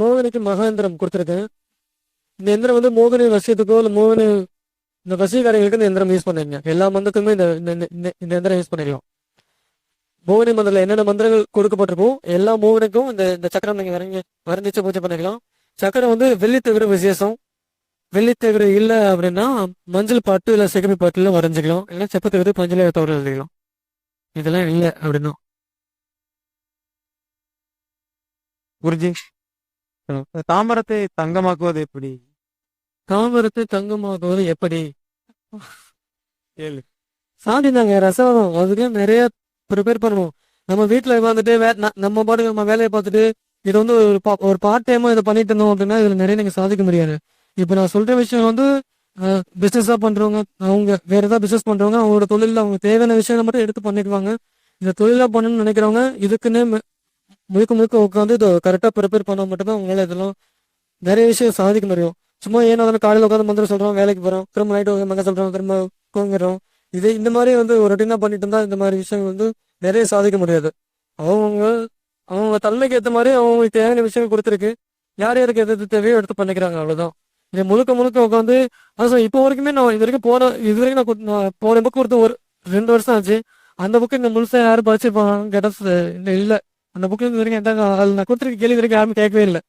மோகனுக்கு மகாந்திரம் கொடுத்துருக்கேன். இந்த எந்திரம் வந்து மோகனி வசியத்துக்கோ இல்லை மோகனி இந்த வசீகாரிகளுக்கு இந்த எந்திரம் யூஸ் பண்ணிருங்க. எல்லா மந்திரத்துக்குமே இந்த இந்த- எந்திரம் யூஸ் பண்ணிடலாம் மோகனி மந்திரில் என்னென்ன மந்திரங்கள் கொடுக்கப்பட்டிருக்கோ எல்லா மோகனுக்கும் இந்த இந்த சக்கரம் நீங்கள் வரைஞ்சி வரைஞ்சிச்சு பூஜை பண்ணிக்கலாம். சக்கரம் வந்து வெள்ளித்தவிர விசேஷம். வெள்ளித்தவிர இல்லை அப்படின்னா மஞ்சள் பாட்டு இல்லை சிகப்பி பாட்டுல வரைஞ்சிக்கலாம். இல்லை செப்ப தவிர பஞ்சல தவிர எழுதிக்கலாம். இதெல்லாம் இல்லை அப்படின்னா. குருஜி தாமரத்தை தங்கமாக்குவது எப்படி? தாமரத்தை தங்கமாக்குவது எப்படி? கேளு. சாதிதாங்க ரசவதம். அதுக்கு நிறைய ப்ரிப்பேர் பண்ணணும் நம்ம வீட்டில் உட்காந்துட்டு வே நம்ம பாட்டுக்கு நம்ம வேலையை பார்த்துட்டு இது வந்து ஒரு பா ஒரு பார்ட் டைமாக இதை பண்ணிட்டு இருந்தோம் அப்படின்னா இதில் நிறைய நீங்கள் சாதிக்க முடியாது. இப்போ நான் சொல்கிற விஷயம் வந்து பிஸ்னஸாக பண்ணுறவங்க அவங்க வேறு ஏதாவது பிஸ்னஸ் பண்ணுறவங்க அவங்களோட தொழிலில் அவங்க தேவையான விஷயங்களை மட்டும் எடுத்து பண்ணிடுவாங்க இந்த தொழிலாக பண்ணணும்னு நினைக்கிறவங்க இதுக்குன்னே முழுக்க முழுக்க உட்காந்து இதை கரெக்டாக ப்ரிப்பேர் பண்ணால் மட்டும்தான் உங்களால் இதெல்லாம் நிறைய விஷயம் சாதிக்க முடியும். சும்மா ஏன்னா காலையில் உட்காந்து மந்திரம் சொல்கிறோம் வேலைக்கு போகிறோம் திரும்ப நைட்டு மங்க சொல்கிறோம் திரும்ப தூங்குறோம் இது இந்த மாதிரி வந்து ஒரு ரொட்டீனா பண்ணிட்டு இருந்தால் இந்த மாதிரி விஷயங்கள் வந்து நிறைய சாதிக்க முடியாது. அவங்க அவங்க தன்மைக்கு ஏற்ற மாதிரி அவங்களுக்கு தேவையான விஷயங்கள் கொடுத்துருக்கு. யார் யாருக்கு எது எது தேவையோ எடுத்து பண்ணிக்கிறாங்க அவ்வளோதான் இது முழுக்க முழுக்க உட்காந்து அதான் இப்போ வரைக்குமே நான் இது வரைக்கும் போன இது வரைக்கும் நான் நான் போன புக் கொடுத்து ஒரு ரெண்டு வருஷம் ஆச்சு. அந்த புக்கு இந்த முழுசாக யாரும் படிச்சிருப்பாங்க கேட்டா இல்லை இல்லை. அந்த புக்கு இது வரைக்கும் எந்த நான் கொடுத்துருக்க கேள்வி வரைக்கும் யாருமே கேட்கவே இல்லை.